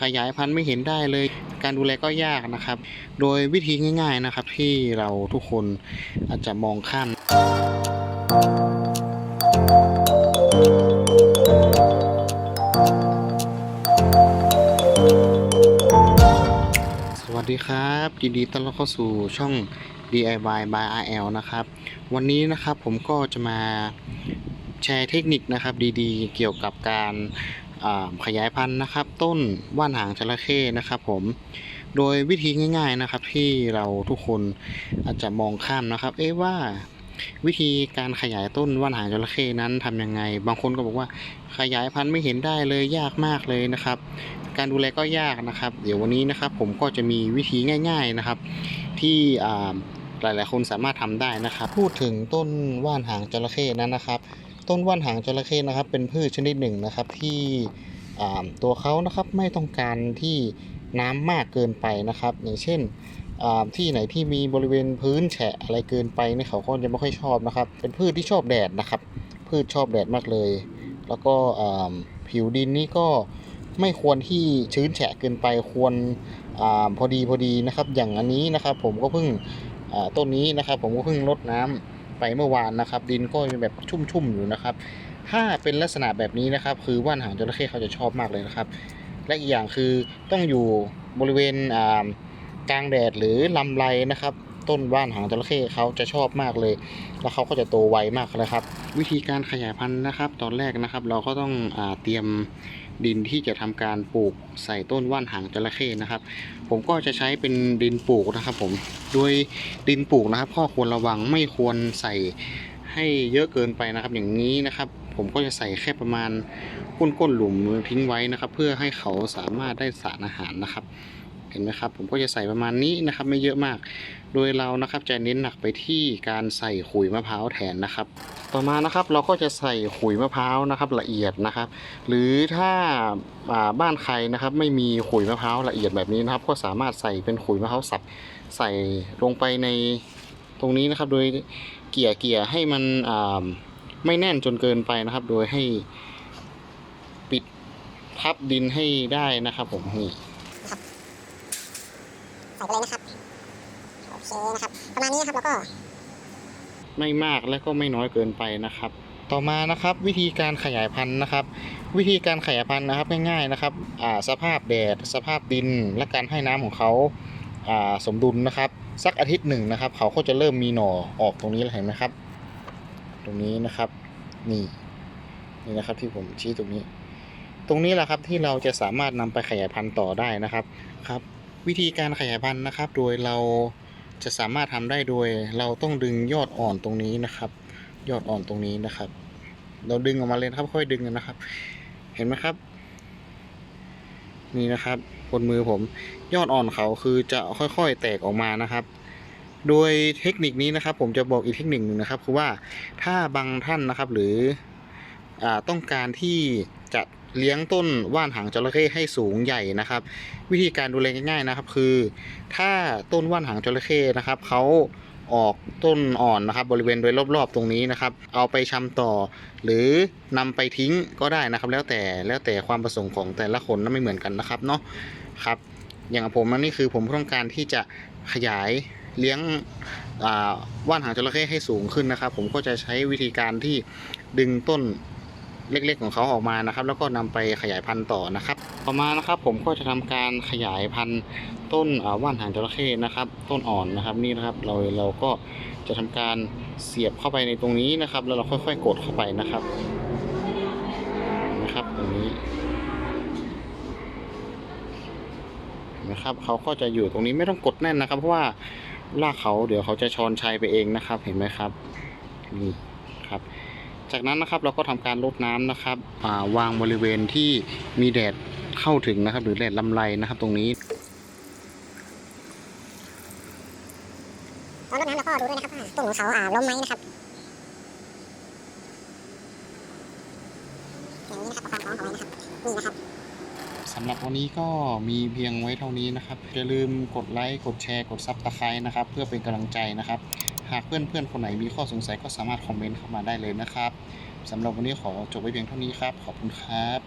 ขยายพันธุ์ไม่เห็นได้เลย การดูแลก็ยากนะครับ โดยวิธีง่าย ๆนะครับ ที่เราทุกคนอาจจะมองข้ามสวัสดีครับยินดีต้อนรับเข้าสู่ช่อง DIY by RL นะครับ วันนี้นะครับผมก็จะมาแชร์เทคนิคนะครับดีๆ เกี่ยวกับการ ขยายพันธุ์นะครับ ต้นว่านหางจระเข้นะครับผมโดยวิธีง่าย ๆนะครับ ที่เราทุกคนอาจจะมองข้ามนะครับ เอ๊ะว่าวิธีการขยายต้นว่านหางจระเข้นั้นทำยังไง บางคนก็บอกว่าขยายพันธุ์ไม่เห็นได้เลยยากมากเลยนะครับ การดูแลก็ยากนะครับ เดี๋ยววันนี้นะครับ ผมก็จะมีวิธีง่าย ๆนะครับ ที่หลายๆคนสามารถทำได้นะครับ พูดถึงต้นว่านหางจระเข้นั้นนะครับ ต้นว่านหางจระเข้นะครับ เป็นพืชชนิดหนึ่งนะครับที่ตัวเขานะครับไม่ต้องการที่น้ำมากเกินไปนะครับ อย่างเช่นที่ไหนที่มีบริเวณพื้นแฉะอะไรเกินไปเนี่ยเขาก็จะไม่ค่อยชอบนะครับ เป็นพืชที่ชอบแดดนะครับ พืชชอบแดดมากเลย แล้วก็ผิวดินนี่ก็ไม่ควรที่ชื้นแฉะเกินไปควรอพอดีพอดีนะครับ อย่างอันนี้นะครับ ผมก็เพิ่งต้นนี้นะครับ ผมก็เพิ่งรดน้ำ ไปเมื่อวานนะครับ ดินก็ยังแบบชุ่มๆอยู่นะครับ ถ้าเป็นลักษณะแบบนี้นะครับ คือว่านหางจระเข้เขาจะชอบมากเลยนะครับ และอีกอย่างคือต้องอยู่บริเวณกลางแดดหรือลำไรนะครับ ต้นว่านหางจระเข้เขาจะชอบมากเลย แล้วเขาก็จะโตไวมากเลยครับ วิธีการขยายพันธุ์นะครับ ตอนแรกนะครับ เราก็ต้องอเตรียม ดินที่จะทำการปลูกใส่ต้นว่านหางจระเข้นะครับ ผมก็จะใช้เป็นดินปลูกนะครับ ผมโดยดินปลูกนะครับข้อควรระวังไม่ควรใส่ให้เยอะเกินไปนะครับ อย่างนี้นะครับ ผมก็จะใส่แค่ประมาณก้นๆหลุมทิ้งไว้นะครับ เพื่อให้เขาสามารถได้สารอาหารนะครับ เห็นไหมครับ ผมก็จะใส่ประมาณนี้นะครับ ไม่เยอะมาก โดยเรานะครับจะเน้นหนักไปที่การใส่ขุยมะพร้าวแทนนะครับ ต่อมานะครับเราก็จะใส่ขุยมะพร้าวนะครับละเอียดนะครับ หรือถ้าาบ้านใครนะครับ ไม่มีขุยมะพร้าวละเอียดแบบนี้นะครับ ก็สามารถใส่เป็นขุยมะพร้าวสับใส่ลงไปในตรงนี้นะครับ โดยเกี่ยเกี่ยให้มันไม่แน่นจนเกินไปนะครับ โดยให้ปิดทับดินให้ได้นะครับผมนี่ ใส่ไปเลยนะครับโอเคนะครับ ประมาณนี้นะครับแล้วก็ ไม่มากและก็ไม่น้อยเกินไปนะครับ ต่อมานะครับวิธีการขยายพันธุ์นะครับ วิธีการขยายพันธุ์นะครับง่ายๆนะครับอ่าสภาพแดดสภาพดิน และการให้น้ำของเขาอ่าสมดุลนะครับ สักอาทิตย์หนึ่งนะครับ เขาก็จะเริ่มมีหน่อออกตรงนี้แล้วเห็นไหมครับ ตรงนี้นะครับนี่นี่นะครับที่ผมชี้ตรงนี้ ตรงนี้แหละครับที่เราจะสามารถนำไปขยายพันธุ์ต่อได้นะครับครับ วิธีการขยายพันธุ์นะครับ โดยเราจะสามารถทำได้โดย เราต้องดึงยอดอ่อนตรงนี้นะครับ ยอดอ่อนตรงนี้นะครับ เราดึงออกมาเลยครับ ค่อยดึงนะครับ เห็นไหมครับ นี่นะครับบนมือผม ยอดอ่อนเขาคือจะค่อยๆแตกออกมานะครับ โดยเทคนิคนี้นะครับ ผมจะบอกอีกเทคนิคหนึ่งนะครับ คือว่าถ้าบางท่านนะครับหรืออต้องการที่จะ เลี้ยงต้นว่านหางจระเข้ให้สูงใหญ่นะครับ วิธีการดูแลง่ายๆนะครับ คือ ถ้าต้นว่านหางจระเข้นะครับเขาออกต้นอ่อนนะครับ บริเวณโดยรอบๆตรงนี้นะครับ เอาไปชำต่อ หรือนำไปทิ้งก็ได้นะครับ แล้วแต่แล้วแต่ความประสงค์ของแต่ละคนนั้นไม่เหมือนกันนะครับเนาะครับ อย่างผมนั่นนี่คือผมต้องการที่จะขยายเลี้ยงว่านหางจระเข้ให้สูงขึ้นนะครับ ผมก็จะใช้วิธีการที่ดึงต้น เล็กๆของเขาออกมานะครับ แล้วก็นำไปขยายพันธุ์ต่อนะครับ ต่อมานะครับผมก็จะทำการขยายพันธุ์ต้นว่านหางจระเข้นะครับ ต้นอ่อนนะครับนี่นะครับเราเราก็จะทำการเสียบเข้าไปในตรงนี้นะครับ แล้วเราค่อยๆกดเข้าไปนะครับนะครับตรงนี้นะครับเขาก็จะอยู่ตรงนี้ไม่ต้องกดแน่นนะครับ เพราะว่าลากเขาเดี๋ยวเขาจะชอนชัยไปเองนะครับ เห็นไหมครับนี่ครับ จากนั้นนะครับเราก็ทำการรดน้ำนะครับอ่าวางบริเวณที่มีแดดเข้าถึงนะครับ หรือแดดลำไรนะครับตรงนี้ตอนรดน้ำแล้วก็ดูด้วยนะครับว่าต้นของเขาอ่าล้มไหมนะครับอย่างนี้นะครับความพร้อมของมันนะครับนี่นะครับสำหรับวันนี้ก็มีเพียงไว้เท่านี้นะครับอย่าลืมกดไลค์กดแชร์กดซับสไครต์นะครับ เพื่อเป็นกำลังใจนะครับ หากเพื่อนๆคนไหนมีข้อสงสัยก็สามารถคอมเมนต์เข้ามาได้เลยนะครับสำหรับวันนี้ขอจบไว้เพียงเท่านี้ครับ ขอบคุณครับ